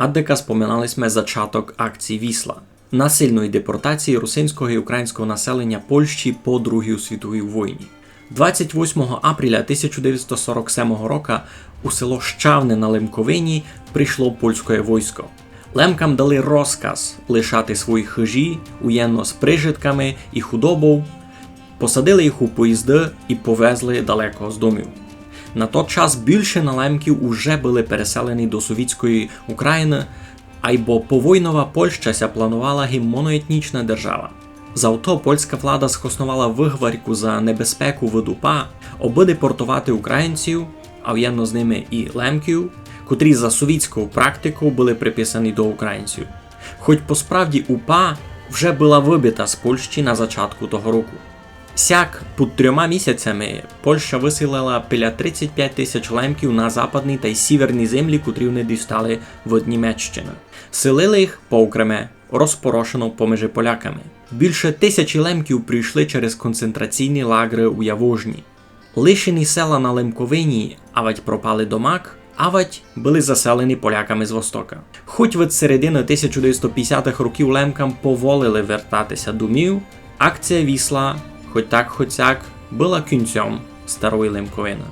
а дека споминали сме зачаток акції Вісла насильної депортації русинського і українського населення Польщі по Другій світовій війні. 28 апреля 1947 року у село Щавне на Лемковині прийшло польське військо. Лемкам дали розказ лишати свої хижі уєнно з прижитками і худобою, посадили їх у поїзди і повезли далеко з домів. На той час більше налемків уже були переселені до совітської України, а й бо повойнова Польща ся планувала гі моноетнічна держава. Завто польська влада схоснувала вигварку за небезпеку від УПА, аби депортувати українців, а в'єнно з ними і лемків, котрі за совітською практикою були приписані до українців. Хоч по справді УПА вже була вибита з Польщі на зачатку того року. Сяк під трьома місяцями Польща виселила біля 35 тисяч лемків на западні та й сіверні землі, котрі вони дістали від Німеччини. Селили їх поокреме, розпорошено поміж поляками. Більше тисячі лемків прийшли через концентраційні лагери у Явожні. Лишені села на Лемковині авать пропали домак, авать були заселені поляками з Востока. Хоч від середини 1950-х років лемкам поволили вертатися домів, акція Вісла, хоч так, хоч сяк, була кінцем старої Лемковини.